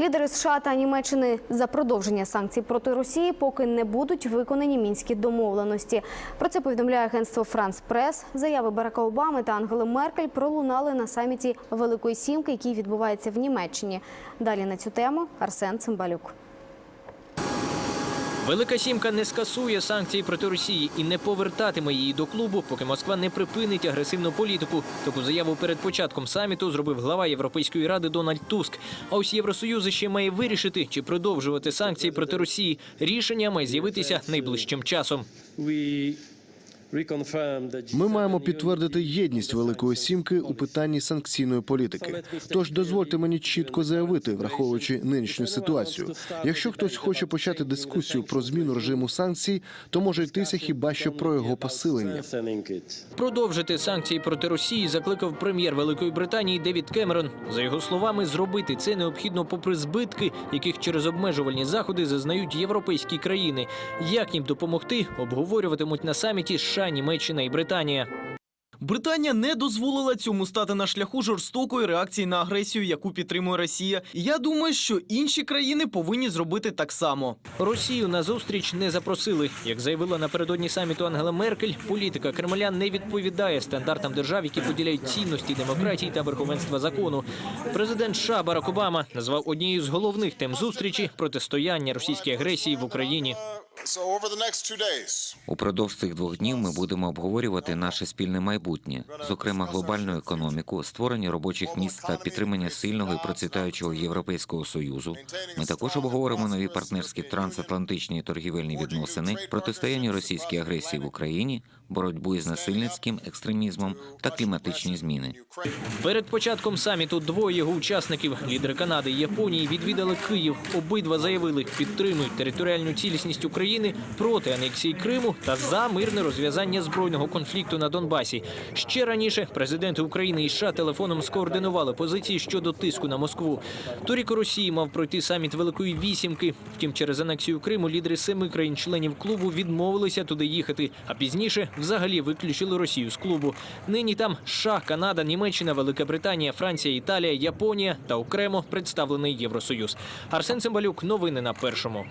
Лідери США та Німеччини за продовження санкцій проти Росії поки не будуть виконані мінські домовленості. Про це повідомляє агентство Франс Прес. Заяви Барака Обами та Ангели Меркель пролунали на саміті Великої Сімки, який відбувається в Німеччині. Далі на цю тему Арсен Цимбалюк. Велика сімка не скасує санкції проти Росії і не повертатиме її до клубу, поки Москва не припинить агресивну політику. Таку заяву перед початком саміту зробив глава Європейської ради Дональд Туск. А ось Євросоюз ще має вирішити, чи продовжувати санкції проти Росії. Рішення має з'явитися найближчим часом. Ми маємо підтвердити єдність Великої Сімки у питанні санкційної політики. Тож дозвольте мені чітко заявити, враховуючи нинішню ситуацію. Якщо хтось хоче почати дискусію про зміну режиму санкцій, то може йтися хіба що про його посилення. Продовжити санкції проти Росії закликав прем'єр Великої Британії Девід Кемерон. За його словами, зробити це необхідно попри збитки, яких через обмежувальні заходи зазнають європейські країни. Як їм допомогти, обговорюватимуть на саміті США, Німеччина і Британія. Британія не дозволила цьому стати на шляху жорстокої реакції на агресію, яку підтримує Росія. І Я думаю, що інші країни повинні зробити так само. Росію на зустріч не запросили. Як заявила напередодні саміту Ангела Меркель, політика Кремля не відповідає стандартам держав, які поділяють цінності демократії та верховенства закону. Президент США Барак Обама назвав однією з головних тем зустрічі протистояння російській агресії в Україні. Упродовж цих двох днів ми будемо обговорювати наше спільне майбутнє, зокрема глобальну економіку, створення робочих місць та підтримання сильного і процвітаючого європейського союзу. Ми також обговоримо нові партнерські трансатлантичні торгівельні відносини, протистояння російській агресії в Україні, боротьбу із насильницьким екстремізмом та кліматичні зміни. Перед початком саміту двоє його учасників, лідери Канади і Японії, відвідали Київ. Обидва заявили, підтримують територіальну цілісність України проти анексії Криму та за мирне розв'язання збройного конфлікту на Донбасі. Ще раніше президенти України і США телефоном скоординували позиції щодо тиску на Москву. Торік у Росії мав пройти саміт Великої вісімки. Втім, через анексію Криму лідери семи країн-членів клубу відмовилися туди їхати, а пізніше взагалі виключили Росію з клубу. Нині там США, Канада, Німеччина, Велика Британія, Франція, Італія, Японія та окремо представлений Євросоюз. Арсен Цимбалюк. Новини на першому.